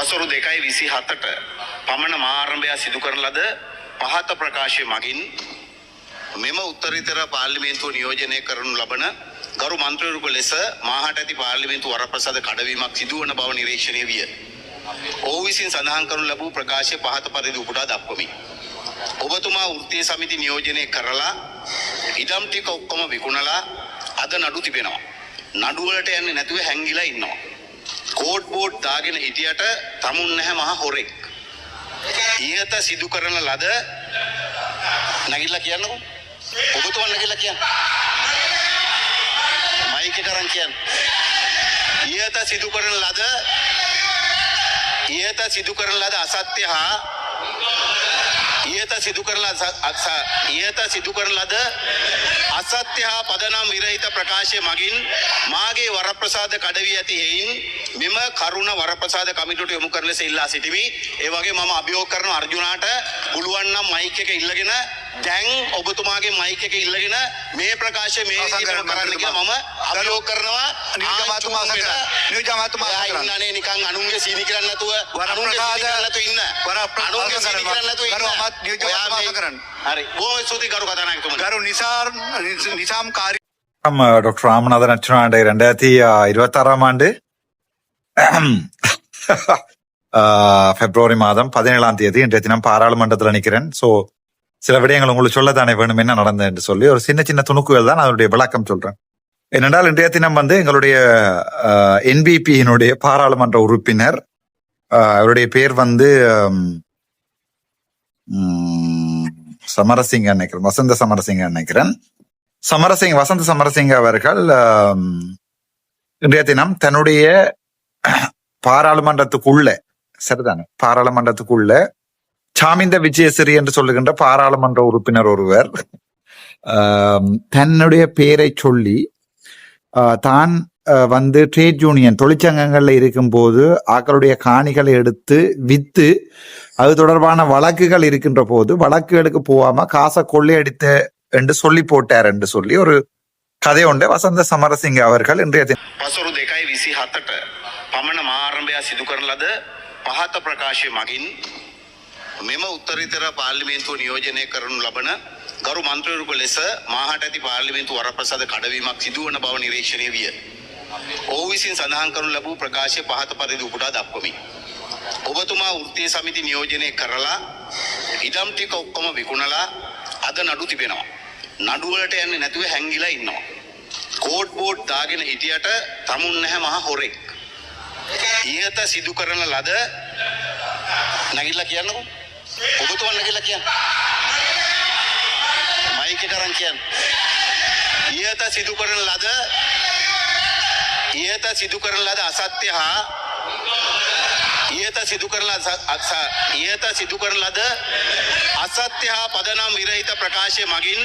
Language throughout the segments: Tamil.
පසුරු දෙකයි විසි හතට පමණ මාරම්භයා සිදු කරන ලද පහත ප්‍රකාශය මගින් මෙම උත්තරිතර පාර්ලිමේන්තුව නියෝජනය කරනු ලබන ගරු මන්ත්‍රවරුක ලෙස මාහට ඇති පාර්ලිමේන්තු වරප්‍රසාද කඩවීමක් සිදුවන බව නිරීක්ෂණය විය. ඔහු විසින් සඳහන් කරනු ලැබූ ප්‍රකාශය පහත පරිදි උපුටා දක්වමි. ඔබතුමා වෘත්තීය සමිති නියෝජනය කරලා ඉඩම් ටික ඔක්කොම විකුණලා අද නඩු තිබෙනවා. නඩුවලට යන්නේ නැතුව හැංගිලා ඉන්නවා. කෝඩ් බෝඩ් දාගෙන හිටියට තමුන් නැහැ මහා හොරෙක්. ඉහත සිදු කරන ලද නැගිල්ලා කියන්නකෝ. ඔබතුමා නැගිල්ලා කියන්න. මයික් එක අරන් කියන්න. ඉහත සිදු කරන ලද ඉහත සිදු කරන ලද අසත්‍ය හා ඉහත සිදු කරන ලද අස- ඉහත සිදු කරන ලද අසත්‍ය හා පදනම් විරහිත ප්‍රකාශය මගින් මාගේ වරප්‍රසාද කඩවී ඇති හේයින් මෙම කරුණ වරප්‍රසාද කමිටුවට යොමු කරන ලෙස ඉල්ලා සිටිමි. ඒ වගේ මම අභියෝග කරන අර්ජුනාට පුළුවන් නම් මයික් එක ඉල්ලගෙන දැන් ඔබතුමාගේ මයික් එක ඉල්ලගෙන මේ ප්‍රකාශය මේ විදිහට කරන්න කියලා මම අභියෝග කරනවා. නියුජමාතුමා සමග නියුජමාතුමා සමග ඉන්නනේ නිකන් අනුන්ගේ සීනි කරන්න නැතුව වරප්‍රසාද නැතුව ඉන්න. අනුන්ගේ සීනි කරන්න නැතුව ඉන්න. කරවමත් නියුජමාතුමා කරන්න හරි. බොහොම ස්තුතියි ගරු කතානායකතුමනි. ගරු නිසාර් නිසාම් කාර්ය ഡോക്ടർ രാമനാഥൻ അച്ഛനാണ്ട് രണ്ടായിരത്തി ഇരുപത്തി ആറാം ആണ്ട് பிப்ரவரி மாதம் பதினேழாம் தேதி இன்றைய தினம் பாராளுமன்றத்தில் நிற்கிறேன் ஸோ சில விடயங்கள் உங்களுக்கு சொல்லத்தானே வேணும் என்ன நடந்தது என்று சொல்லி ஒரு சின்ன சின்ன துணுக்குகள் தான் அதனுடைய விளக்கம் சொல்றேன். என்னென்றால் இன்றைய தினம் வந்து எங்களுடைய என்பிபியினுடைய பாராளுமன்ற உறுப்பினர் அவருடைய பேர் வந்து சமரசிங்க நினைக்கிறேன் வசந்த சமரசிங்க நினைக்கிறேன். சமரசிங் வசந்த சமரசிங்க அவர்கள் இன்றைய தினம் தன்னுடைய பாராளுமன்றத்துக்குள்ள சரிதானே? பாராளுமன்றத்துக்குள்ள சாமிந்த விஜயசிறி என்று சொல்லுகின்ற பாராளுமன்ற உறுப்பினர் ஒருவர் தன்னுடைய பெயரை சொல்லி தான் வந்து ட்ரேட் யூனியன் தொழிற்சங்கங்கள்ல இருக்கும்போது ஆக்களுடைய காணிகளை எடுத்து வித்து அது தொடர்பான வழக்குகள் இருக்கின்ற போது வழக்குகளுக்கு போகாம காசை கொள்ளையடித்த என்று சொல்லி போட்டார் என்று சொல்லி ஒரு கதை உண்டு. வசந்த சமரசிங்க அவர்கள் இன்றைய පමණ මාරම්භය සිදු කරන ලද පහත ප්‍රකාශය මගින් මෙම උත්තරීතර පාර්ලිමේන්තුව නියෝජනය කරනු ලබන ගරු මන්ත්‍රවරුක ලෙස මාහට ඇති පාර්ලිමේන්තු වරප්‍රසාද කඩවීමක් සිදුවන බව නිරීක්ෂණය විය. ඔහු විසින් සඳහන් කරනු ලැබූ ප්‍රකාශය පහත පරිදි උපුටා දක්වමි. ඔබතුමා වෘත්තීය සමිති නියෝජනය කරලා ඉඩම් ටික ඔක්කොම විකුණලා අද නඩු තිබෙනවා. නඩු වලට යන්නේ නැතුව හැංගිලා ඉන්නවා. කෝට් බෝඩ් දාගෙන හිටියට tamun නැහැ මහ හොරෙක්. ඉහත සිදු කරන ලද නැගිල්ලා කියන්නකෝ. ඔබතුමා නැගිල්ලා කියන්න. මයික් එක අරන් කියන්න. ඉහත සිදු කරන ලද ඉහත සිදු කරන ලද අසත්‍ය හා ඉහත සිදු කරන ලද අස- ඉහත සිදු කරන ලද අසත්‍ය හා පදනම් විරහිත ප්‍රකාශය මගින්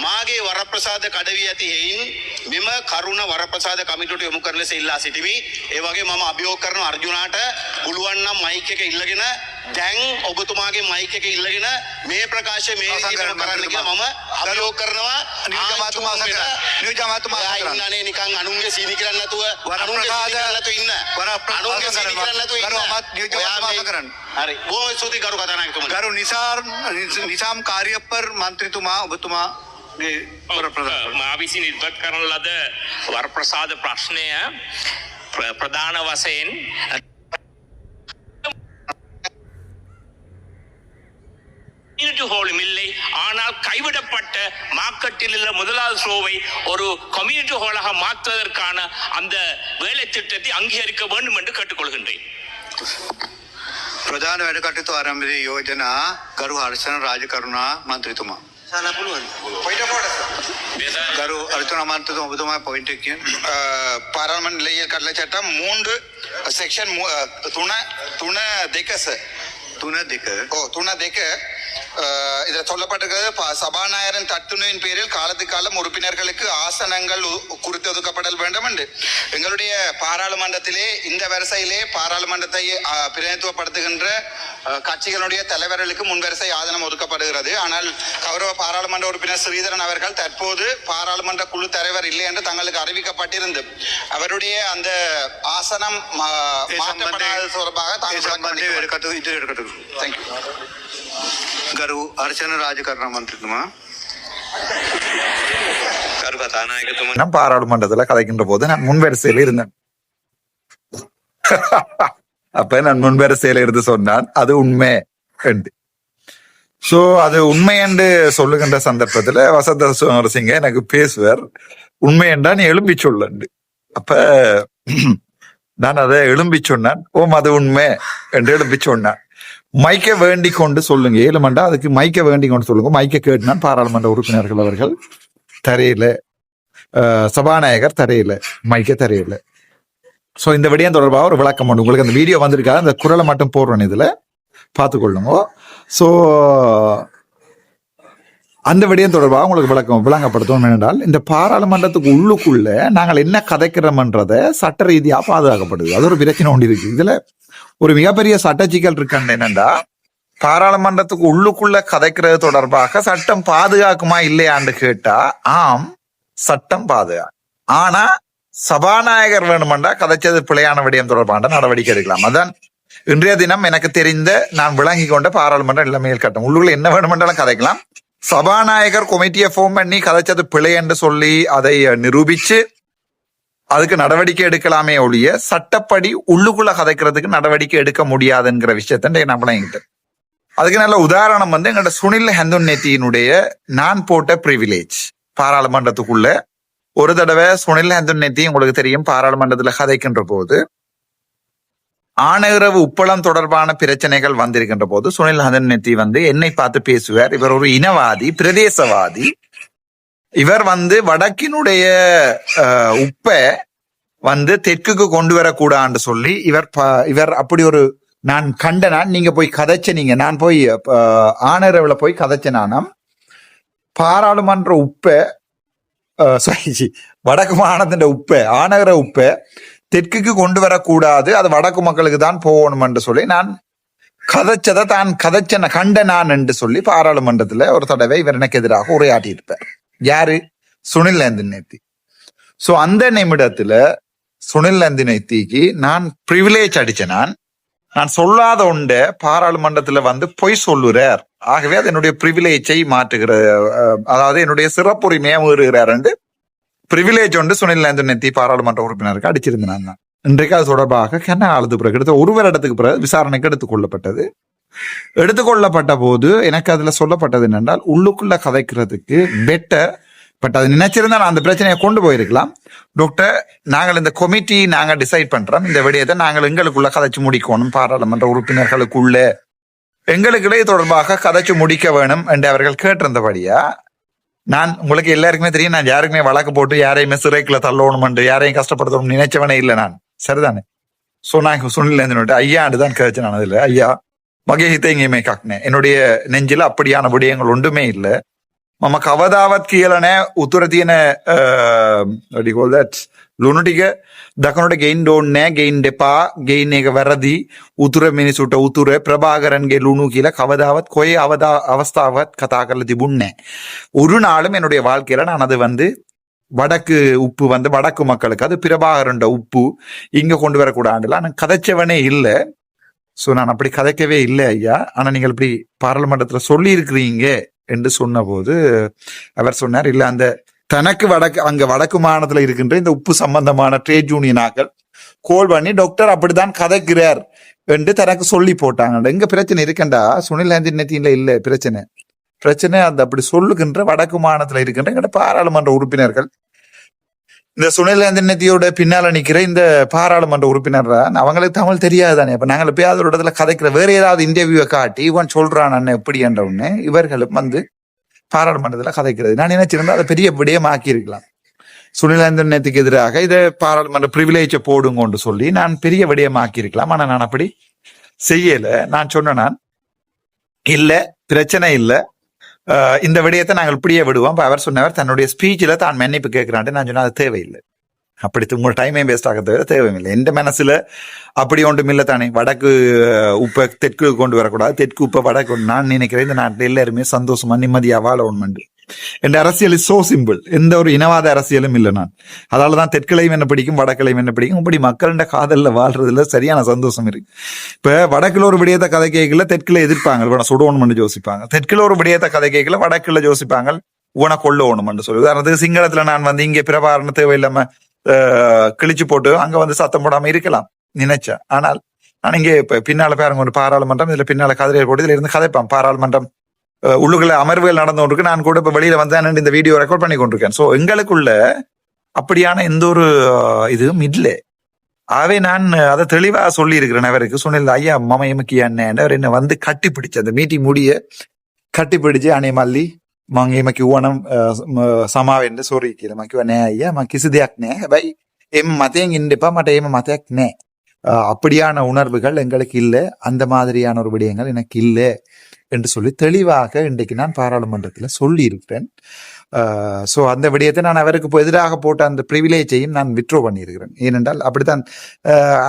මාගේ වරප්‍රසාද කඩවී ඇති හේයින් මෙම කරුණ වරප්‍රසාද කමිටුවට යොමු කරන ලෙස ඉල්ලා සිටිමි. ඒ වගේ මම අභියෝග කරන අර්ජුනාට පුළුවන් නම් මයික් එක ඉල්ලගෙන දැන් ඔබතුමාගේ මයික් එක ඉල්ලගෙන මේ ප්‍රකාශය මේ විදිහටම කරන්න කියලා මම අභියෝග කරනවා. නියෝජ්‍ය මහත්මයා අවසන් කරන්න. ඉන්නනේ නිකන් අනුන්ගේ සීනි කරන්නේ නැතුව වරප්‍රසාද- නැතුව ඉන්න. අනුන්ගේ සීනි. කරන්නේ නැතුව ඉන්න. අමාත්‍ය නියෝජ්‍ය ඔයා මහත්මයා මේ- අවසන් කරන්න. හරි. බොහොම ස්තුතියි ගරු කතානායකතුමනි. ගරු නිසාර් නිසාම් කාර්යපර් මන්ත්‍රීතුමා ඔබතුමාගේ ප්‍රධාන මා විසින් ඉල්පත් කරන ලද වර්ප්‍රසාද ප්‍රශ්නය ප්‍ර- ප්‍රධාන වසයෙන් ஹோல் மில்லை ஆனால் கைவிடப்பட்ட மார்க்கெட்டில் உள்ள முதலாவது ஷோவை ஒரு கம்யூனிட்டி ஹாலாக மாற்றுவதற்கான அந்த வேலை திட்டத்தை அங்கீகரிக்க வேண்டும் என்று கேட்டுக்கொள்கின்றேன் ප්‍රධාන වැඩ කටයුතු ආරම්භයේ යෝජනා ගරු Harshana Rajakaruna මන්ත්‍රීතුමා. Sana puluhan. Point of order, sir. கரு அர்ஜுனமானது ஒன்பதுமா பாயிண்ட் பாராளுமன்ற இளைஞர் கடலை சட்டம் மூன்று செக்ஷன் துணை துணை திக்க சார் துணை திக்க ஓ துணை திக்க சொல்லப்பட்டிருக்கிறது சபாநாயகரின் தத்துணையின் பேரில் காலத்து காலம் உறுப்பினர்களுக்கு ஆசனங்கள் குறித்து ஒதுக்கப்படல் வேண்டும் என்று எங்களுடைய பாராளுமன்றத்திலே இந்த வரிசையிலே பாராளுமன்றத்தை பிரதிநிதித்துவப்படுத்துகின்ற கட்சிகளுடைய தலைவர்களுக்கு முன்வரிசை ஆதனம் ஒதுக்கப்படுகிறது. ஆனால் கௌரவ பாராளுமன்ற உறுப்பினர் ஸ்ரீதரன் அவர்கள் தற்போது பாராளுமன்ற குழு தலைவர் இல்லை என்று தங்களுக்கு அறிவிக்கப்பட்டிருந்து அவருடைய அந்த ஆசனம் மாற்றப்படாதது தொடர்பாக தாங்கள் தேங்க்யூ ගරු අර්චන රාජකරණ මන්ත්‍රතුමා කරු කතානායකතුම நான் பாராளுமன்றத்துல கதைக்கின்ற போது நான் முன்வரிசையில இருந்தேன் அப்ப நான் முன்வரிசையில இருந்து சொன்னான் அது உண்மை என்று சோ அது உண்மை என்று சொல்லுகின்ற சந்தர்ப்பத்துல வசந்த சுமரசிங்க எனக்கு பேசுவார் உண்மை என்றா நீ எழும்பி சொல்லு அப்ப நான் அதை எழும்பி சொன்னான் ஓம் அது உண்மை என்று எழும்பி சொன்னான் மைக்க வேண்டி கொண்டு சொல்லுங்க. ஏழுமண்டா? அதுக்கு மைக்க வேண்டி கொண்டு சொல்லுங்க. மைக்க கேட்டுனான் பாராளுமன்ற உறுப்பினர்கள் அவர்கள். தரையில சபாநாயகர் தரையில மைக்க தரையில. ஸோ இந்த விடயம் தொடர்பாக ஒரு விளக்கம் உண்டு. உங்களுக்கு அந்த வீடியோ வந்திருக்காது. அந்த குரலை மட்டும் போடுறேன் இதில். பார்த்துக்கொள்ளுங்க. ஸோ அந்த விடயம் தொடர்பாக உங்களுக்கு விளக்கம் விளங்கப்படுத்தணும் என்றால் இந்த பாராளுமன்றத்துக்கு உள்ளுக்குள்ள நாங்கள் என்ன கதைக்கிறோம்ன்றதை சட்ட ரீதியாக பாதுகாக்கப்படுது. அது ஒரு பிரச்சனை ஒன்று இருக்கு. இதுல ஒரு மிகப்பெரிய சட்ட சிக்கல் இருக்கான்னு என்னன்னா பாராளுமன்றத்துக்கு உள்ளுக்குள்ள கதைக்கிறது தொடர்பாக சட்டம் பாதுகாக்குமா இல்லையான்னு கேட்டா ஆம் சட்டம் பாதுகா. ஆனா சபாநாயகர் வேணுமெண்டா கதைச்சது பிழையான விடயம் தொடர்பான நடவடிக்கை எடுக்கலாம். அதான் இன்றைய தினம் எனக்கு தெரிந்த நான் விளங்கி கொண்ட பாராளுமன்ற இளமையில் கட்டம். உள்ளுக்குள்ள என்ன வேணுமென்றாலும் கதைக்கலாம். சபாநாயகர் கமிட்டியை ஃபோன் பண்ணி கதைச்சது பிழை என்று சொல்லி அதை நிரூபிச்சு அதுக்கு நடவடிக்கை எடுக்கலாமே ஒழிய சட்டப்படி உள்ளுக்குள்ள கதைக்கிறதுக்கு நடவடிக்கை எடுக்க முடியாதுங்கிற விஷயத்தை நான் விளங்கிட்டேன் அதுக்கு நல்ல உதாரணம் வந்து எங்கள்கிட்ட சுனில் ஹந்துன் நேத்தியினுடைய நான் போட்ட ப்ரிவிலேஜ் பாராளுமன்றத்துக்குள்ள ஒரு தடவை சுனில் ஹந்துன் நெத்தி உங்களுக்கு தெரியும் பாராளுமன்றத்துல கதைக்கின்ற போது ஆணையரவு உப்பளம் தொடர்பான பிரச்சனைகள் வந்திருக்கின்ற போது சுனில் ஹந்தன் நெத்தி வந்து என்னை பார்த்து பேசுவார். இவர் ஒரு இனவாதி பிரதேசவாதி. இவர் வந்து வடக்கினுடைய உப்பை வந்து தெற்குக்கு கொண்டு வரக்கூடான்னு சொல்லி இவர் ப- இவர் அப்படி ஒரு நான் கண்ட நான் நீங்க போய் கதைச்சனீங்க. நான் போய் அஹ், ஆணையரவுல போய் கதைச்சனானாம் பாராளுமன்ற உப்பை அஹ், வடக்கு மாநிலத்தின் உப்பை ஆணையர உப்பை தெற்குக்கு கொண்டு வரக்கூடாது அது வடக்கு மக்களுக்கு தான் போகணும் என்று சொல்லி நான் கதைச்சதை தான் கதைச்சன கண்ட நான் என்று சொல்லி பாராளுமன்றத்துல ஒரு தடவை இவர் எனக்கு எதிராக உரையாற்றி இருப்பார் யாரு? சுனில் நந்தின் நேத்தி சோ அந்த நிமிடத்துல சுனில் நந்தின் நேத்திக்கு நான் பிரிவிலேஜ் அடிச்ச நான் நான் சொல்லாத ஒண்ட பாராளுமன்றத்துல வந்து பொய் சொல்லுறார். ஆகவே அது என்னுடைய பிரிவிலேஜை மாற்றுகிற அதாவது என்னுடைய சிறப்புரிமையை மீறுகிறார் என்று பிரிவிலேஜ் ஒன்று சுனில் நந்தன் பாராளுமன்ற உறுப்பினருக்கு அடிச்சிருந்தேன் நான் இன்றைக்கு அது தொடர்பாக கென்ன ஆளுது பிறகு எடுத்த ஒரு வருடத்துக்கு பிறகு விசாரணைக்கு எடுத்துக்கொள்ளப்பட்டது எடுத்துக்கொள்ளப்பட்ட போது எனக்கு அதுல சொல்லப்பட்டது என்னென்றால் உள்ளுக்குள்ள கதைக்கிறதுக்கு பெட்டர் பட் அது நினைச்சிருந்தா நான் அந்த பிரச்சனையை கொண்டு போயிருக்கலாம். டாக்டர் நாங்கள் இந்த கமிட்டி நாங்க டிசைட் பண்றோம். இந்த விடயத்தை நாங்கள் எங்களுக்குள்ள கதைச்சு முடிக்கணும். பாராளுமன்ற உறுப்பினர்களுக்குள்ள. எங்களுக்குள்ளே தொடர்பாக கதைச்சு முடிக்க வேணும் என்று அவர்கள் கேட்டிருந்தபடியா நான் உங்களுக்கு எல்லாருக்குமே தெரியும் நான் யாருக்குமே வழக்கு போட்டு யாரையும் சிறைக்குள்ள தள்ளணுமென்று யாரையும் கஷ்டப்படுத்தணும் நினைச்சவனே இல்லை நான். சரிதானே? சோ நான் சுனிலேருந்து ஐயா ஆண்டு தான் கழிச்சு நான் அதில். ஐயா மகேஹித்தை இங்கேயுமே காக்கினேன். என்னுடைய நெஞ்சில் அப்படியான விடயங்கள் ஒன்றுமே இல்லை. மம கவதாவத் கீழனே உத்துரத்தியன தட் තියෙන what do you call that ලුණු ටික දකුණට ගේන්න ඕනේ නෑ ගේන්න එපා ගේන්න එක වැරදි උතුර මිනිසුට උතුර ප්‍රභාකරන්ගේ ලුණු කියලා කවදාවත් කොයි අවදා අවස්ථාවත් කතා කරලා තිබුණේ නෑ. ஒரு நாளும் என்னுடைய வாழ்க்கையில நான் அது வந்து வடக்கு உப்பு வந்து வடக்கு மக்களுக்கு அது பிரபாகரண்ட உப்பு இங்க கொண்டு வரக்கூடாதுல நான் கதைச்சவனே இல்ல சோ நான் அப்படி கதைக்கவே இல்லை ஐயா ஆனா நீங்கள் இப்படி பாராளுமன்றத்துல சொல்லி இருக்கிறீங்க என்று சொன்னபோது அவர் சொன்னார் இல்ல அந்த தனக்கு வடக்கு அங்க வடக்கு மாநிலத்துல இருக்கின்ற இந்த உப்பு சம்பந்தமான ட்ரேட் யூனியனாக்கள் கோல் பண்ணி டாக்டர் அப்படித்தான் கதைக்கிறார் என்று தனக்கு சொல்லி போட்டாங்க எங்க பிரச்சனை இருக்கண்டா? சுனில் ஆந்தின் இல்ல பிரச்சனை. பிரச்சனை அந்த அப்படி சொல்லுகின்ற வடக்கு மாநிலத்துல இருக்கின்ற எங்கட பாராளுமன்ற உறுப்பினர்கள். இந்த சுனில் நெத்தியோட பின்னால நிக்கிற இந்த பாராளுமன்ற உறுப்பினர் அவங்களுக்கு தமிழ் தெரியாது தானே அப்ப நாங்கள் போய் அதோட இடத்துல கதைக்கிற வேற ஏதாவது இன்டர்வியூவை காட்டி இவன் சொல்றான் அண்ணன் எப்படி என்ற இவர்களும் வந்து பாராளுமன்றத்தில் கதைக்கிறது. நான் நினைச்சிருந்தா அதை பெரிய விடயமாக்கி இருக்கலாம் சுனிலேந்திரனத்துக்கு எதிராக இதை பாராளுமன்ற பிரிவிலேஜை போடுங்கன்னு சொல்லி நான் பெரிய விடயமாக்கி இருக்கலாம் ஆனால் நான் அப்படி செய்யல. நான் சொன்ன நான் இல்லை பிரச்சனை இல்லை. இந்த விடயத்தை நாங்கள் இப்படியே விடுவோம் அவர் சொன்னவர் தன்னுடைய ஸ்பீச்சில் தான் மன்னிப்பு கேட்கிறான்ட்டு நான் சொன்னேன் அது தேவையில்லை. அப்படி உங்கள் டைமே வேஸ்ட் ஆக தவிர தேவையில்லை. எந்த மனசுல அப்படி ஒன்றும் இல்லை தானே. வடக்கு உப்பை தெற்கு கொண்டு வரக்கூடாது. தெற்கு உப்பை வடக்கு நான் நினைக்கிறேன் இந்த நாட்டில் எல்லாருமே சந்தோஷமா நிம்மதியாக வாழ ஒன்று என் அரசியல் சோ சிம்பிள் எந்த ஒரு இனவாத அரசியலும் இல்லை நான். அதால தான் தெற்கிளையும் என்ன பிடிக்கும் வடக்கிளையும் என்ன பிடிக்கும். இப்படி மக்கள்கிட்ட காதலில் வாழ்றதுல சரியான சந்தோஷம் இருக்கு. இப்போ வடக்கில் ஒரு விடயத்தை கதை கேட்கல தெற்குல எதிர்ப்பாங்க. இவனை சுடணும்னு யோசிப்பாங்க. தெற்கில் ஒரு விடயத்தை கதை கேட்கல வடக்கில் யோசிப்பாங்க. உன கொள்ளணும்னு சொல்லி உதாரணத்துக்கு சிங்களத்தில் நான் வந்து இங்கே பிரபாரண தேவையில்லாம கிழிச்சு போட்டு அங்க வந்து சத்தம் போடாம இருக்கலாம் நினைச்சேன். ஆனால் நான் இங்கே இப்ப பின்னால பாருங்க ஒரு பாராளுமன்றம் இதுல பின்னால கதிரையை போட்டு இதுல இருந்து கதைப்பான். பாராளுமன்றம் உள்ளுக்குள்ள அமர்வுகள் நடந்து கொண்டிருக்கு. நான் கூட இப்ப வெளியில வந்தேன் இந்த வீடியோ ரெக்கார்ட் பண்ணி கொண்டிருக்கேன். ஸோ எங்களுக்குள்ள அப்படியான எந்த ஒரு இதுவும் இல்லை. ஆகவே நான் அதை தெளிவாக சொல்லியிருக்கிறேன் அவருக்கு சொன்ன ஐயா மம எமக்கியா என்ன அவர் என்ன வந்து கட்டி பிடிச்சு அந்த மீட்டிங் முடிய கட்டி பிடிச்சு அணை மல்லி මං එහෙම කිව්වනම් සමාවෙන්ට සොරී කියලා මං කිව්වා නෑ අයියා මං කිසි දෙයක් නෑ හැබැයි එම් මතයෙන් ඉන්න එපා මට එහෙම මතයක් නෑ அஹ் அப்படியான உணர்வுகள் எங்களுக்கு இல்லை அந்த மாதிரியான ஒரு விடயங்கள் எனக்கு இல்லை என்று சொல்லி தெளிவாக இன்றைக்கு நான் பாராளுமன்றத்தில் சொல்லி இருக்கிறேன் ஸோ அந்த விடயத்தை நான் அவருக்கு இப்போ எதிராக போட்ட அந்த ப்ரிவிலேஜையும் நான் விட்ரோ பண்ணியிருக்கிறேன். ஏனென்றால் அப்படித்தான்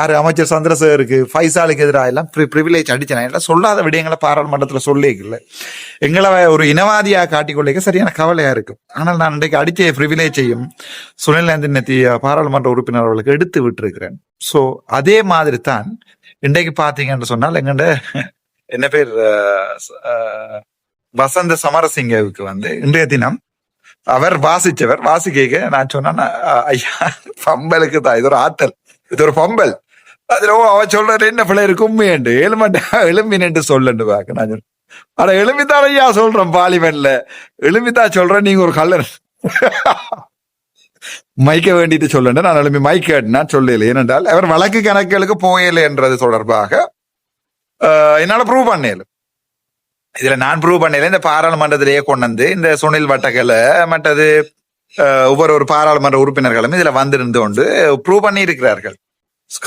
ஆறு அமைச்சர் சந்திரசேகருக்கு ஃபைசாலுக்கு எதிராக எல்லாம் ப்ரிவிலேஜ் அடித்தேன். எல்லாம் சொல்லாத விடயங்களை பாராளுமன்றத்தில் சொல்லியிருக்கல. எங்களை ஒரு இனவாதியாக காட்டிக்கொள்ளிக்க சரியான கவலையாக இருக்கும் ஆனால் நான் இன்றைக்கு அடித்த ப்ரிவிலேஜையும் சுனில் நந்தினத்தி பாராளுமன்ற உறுப்பினர் அவர்களுக்கு எடுத்து விட்டிருக்கிறேன். ஸோ அதே மாதிரி தான் இன்றைக்கு பார்த்தீங்கன்னு சொன்னால் எங்கண்ட என்ன பேர் வசந்த சமரசிங்கவுக்கு வந்து இன்றைய தினம் அவர் வாசிச்சவர் வாசிக்க நான் சொன்னேன்னா ஐயா பம்பலுக்கு தான். இது ஒரு ஆத்தல். இது ஒரு பம்பல். அதுல அவ சொல்ற என்ன பிள்ளை இருக்கு உண்மையண்டு எலுமண்டா எலும்பினு சொல்லண்டு பாக்க நான் சொல்றேன் ஆனா எலும்பித்தான் ஐயா சொல்றேன் பாலிமன்ல. எலும்பித்தான் சொல்றேன் நீங்க ஒரு கல்லன் மைக்க வேண்டிட்டு சொல்லண்டு நான் எழுப்பி மைக் நான் சொல்லல. ஏனென்றால் அவர் வழக்கு கணக்குகளுக்கு போயலை என்றது தொடர்பாக என்னால ப்ரூவ் பண்ணல. இதுல நான் ப்ரூவ் பண்ணல இந்த பாராளுமன்றத்திலேயே கொண்டு வந்து இந்த சுனில் வட்டக்கலை மற்றது ஒவ்வொரு ஒரு பாராளுமன்ற உறுப்பினர்களும் இதுல வந்திருந்து கொண்டு ப்ரூவ் பண்ணி இருக்கிறார்கள்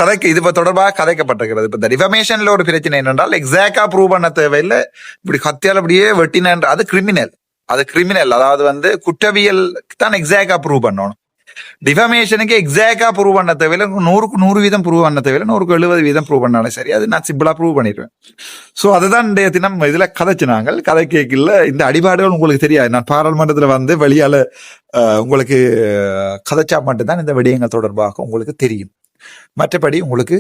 கதைக்கு இது தொடர்பாக கதைக்கப்பட்டிருக்கிறது. இப்ப இந்த டிஃபமேஷன்ல ஒரு பிரச்சனை என்னென்றால் எக்ஸாக்டா ப்ரூவ் பண்ண தேவையில்லை. இப்படி கத்தியால் அப்படியே வெட்டினன்ற அது கிரிமினல் அது கிரிமினல் அதாவது வந்து குற்றவியல் தான் எக்ஸாக்டா ப்ரூவ் பண்ணணும். டிஃபமேஷனுக்கு எக்ஸாக்டா ப்ரூவ் பண்ண தேவையில்ல. நூறுக்கு நூறு வீதம் ப்ரூவ் பண்ண தேவையில்ல. நூறுக்கு எழுபது வீதம் ப்ரூவ் பண்ணாலும் சரி. அது நான் சிம்பிளா ப்ரூவ் பண்ணிடுவேன். ஸோ அதுதான் இன்றைய தினம் இதுல கதைச்சு நாங்கள் கதை கேட்கல இந்த அடிபாடுகள் உங்களுக்கு தெரியாது. நான் பாராளுமன்றத்தில் வந்து வெளியால உங்களுக்கு கதைச்சா மட்டும்தான் இந்த விடயங்கள் தொடர்பாக உங்களுக்கு தெரியும். மற்றபடி உங்களுக்கு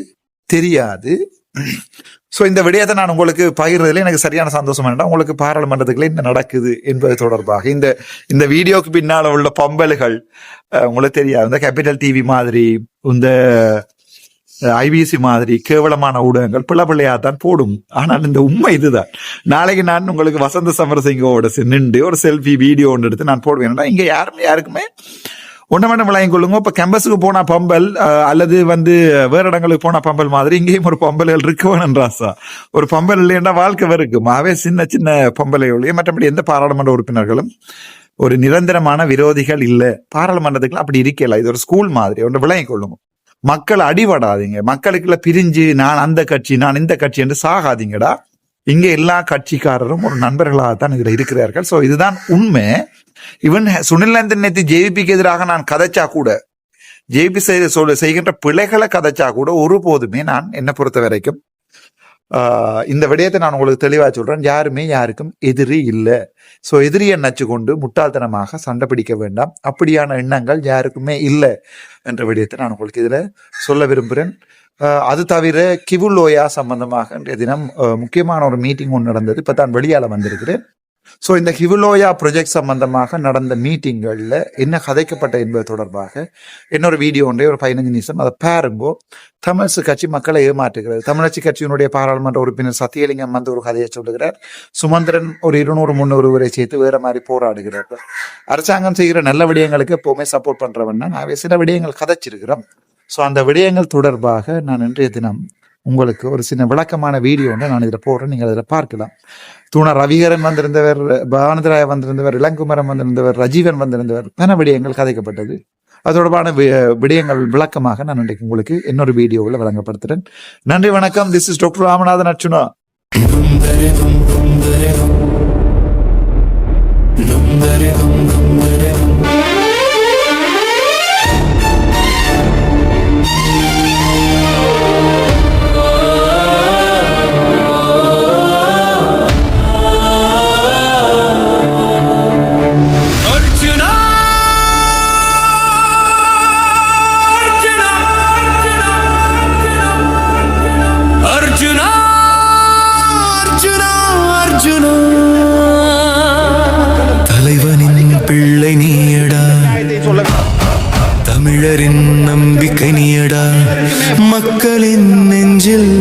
தெரியாது. ஸோ இந்த விடயத்தை நான் உங்களுக்கு பகிர்றதுல எனக்கு சரியான சந்தோஷம் வேண்டாம் உங்களுக்கு பாராளுமன்றத்துக்குள்ள என்ன நடக்குது என்பது தொடர்பாக இந்த இந்த வீடியோக்கு பின்னால் உள்ள பம்பல்கள் உங்களுக்கு தெரியாது. இந்த கேபிட்டல் டிவி மாதிரி இந்த ஐபிசி மாதிரி கேவலமான ஊடகங்கள் பிள்ளை பிள்ளையா தான் போடும். ஆனால் இந்த உண்மை இதுதான். நாளைக்கு நான் உங்களுக்கு வசந்த சமரசிங்கோட நின்று ஒரு செல்ஃபி வீடியோ ஒன்று எடுத்து நான் போடுவேன். இங்கே யாருமே யாருக்குமே ஒன்றமண்டம் விளையம் கொள்ளுங்க. இப்போ கேம்பஸுக்கு போன பம்பல் அல்லது வந்து வேற இடங்களுக்கு போன பம்பல் மாதிரி இங்கேயும் ஒரு பம்பல்கள் இருக்கு வேணுன்றாசா ஒரு பம்பல் இல்லைன்னா வாழ்க்கை வெறுக்கும். ஆகவே சின்ன சின்ன பம்பலை ஒழிய மற்றபடி எந்த பாராளுமன்ற உறுப்பினர்களும் ஒரு நிரந்தரமான விரோதிகள் இல்லை. பாராளுமன்றத்துக்குலாம் அப்படி இருக்கல. இது ஒரு ஸ்கூல் மாதிரி. ஒன்று விளங்கிக் கொள்ளுங்க. மக்கள் அடிபடாதீங்க. மக்களுக்குள்ள பிரிஞ்சு நான் அந்த கட்சி நான் இந்த கட்சி என்று சாகாதீங்கடா. இங்க எல்லா கட்சிக்காரரும் ஒரு நண்பர்களாக தான் இதுல இருக்கிறார்கள். சோ இதுதான் உண்மை. இவன் சுனில் நந்தன் நேத்து ஜேபிக்கு எதிராக நான் கதைச்சா கூட ஜேபி சொல்ல செய்கின்ற பிழைகளை கதைச்சா கூட ஒருபோதுமே நான் என்னை பொறுத்த வரைக்கும் இந்த விடயத்தை நான் உங்களுக்கு தெளிவாக சொல்றேன். யாருமே யாருக்கும் எதிரி இல்லை. ஸோ எதிரியை நச்சு கொண்டு முட்டாள்தனமாக சண்டை பிடிக்க வேண்டாம். அப்படியான எண்ணங்கள் யாருக்குமே இல்லை என்ற விடயத்தை நான் உங்களுக்கு இதில் சொல்ல விரும்புகிறேன். அது தவிர கிவுலோயா சம்பந்தமாக இன்றைய தினம் முக்கியமான ஒரு மீட்டிங் ஒன்று நடந்தது. இப்போ தான் வெளியால வந்திருக்கிறேன். ஸோ இந்த ஹிவுலோயா ப்ரொஜெக்ட் சம்பந்தமாக நடந்த மீட்டிங்களில் என்ன கதைக்கப்பட்ட என்பது தொடர்பாக இன்னொரு வீடியோ ஒன்றே ஒரு பதினஞ்சு நிமிஷம் அதை பாருங்கோ. தமிழ்ச்சி கட்சி மக்களை ஏமாற்றுகிறது. தமிழச்சி கட்சியினுடைய பாராளுமன்ற உறுப்பினர் சத்தியலிங்கம் வந்து ஒரு கதையை சொல்லுகிறார். சுமந்திரன் ஒரு இருநூறு முந்நூறு வரை சேர்த்து வேற மாதிரி போராடுகிறார் அரசாங்கம் செய்கிற நல்ல விடயங்களுக்கு எப்போவுமே சப்போர்ட் பண்றவன் நாவே சில விடயங்கள் கதைச்சிருக்கிறோம். ஸோ அந்த விடயங்கள் தொடர்பாக நான் இன்றைய தினம் உங்களுக்கு ஒரு சின்ன விளக்கமான வீடியோ ஒன்று நான் இதில் போடுறேன் நீங்கள் அதில் பார்க்கலாம் தூணா ரவிகரன் வந்திருந்தவர் பானந்தராய வந்திருந்தவர் இளங்குமரன் வந்திருந்தவர் ரஜீவன் வந்திருந்தவர் பல விடயங்கள் கதைக்கப்பட்டது அது தொடர்பான விடயங்கள் விளக்கமாக நான் இன்றைக்கு உங்களுக்கு இன்னொரு வீடியோவில் வழங்கப்படுத்துகிறேன் நன்றி வணக்கம் this is doctor Ramanathan Archuna நுந்தரி தும் தமிழரின் நம்பிக்கை நீயடா. மக்களின் நெஞ்சில்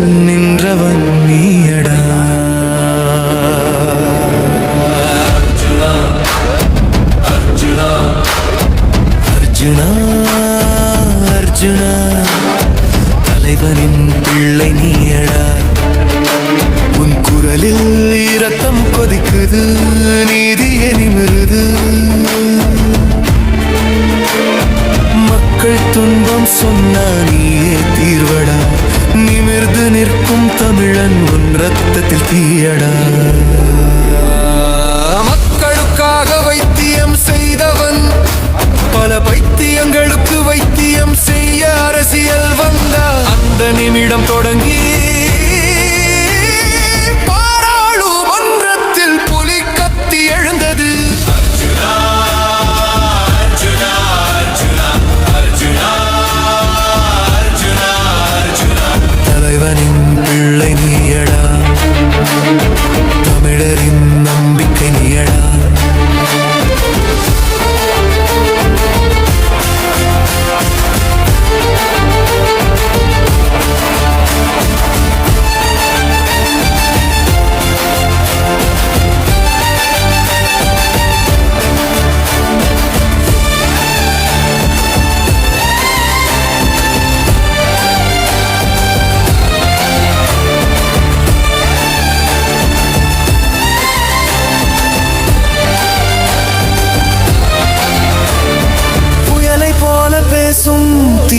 తీయడా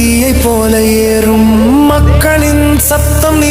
தீயை போல ஏறும் மக்களின் சப்தம் நீ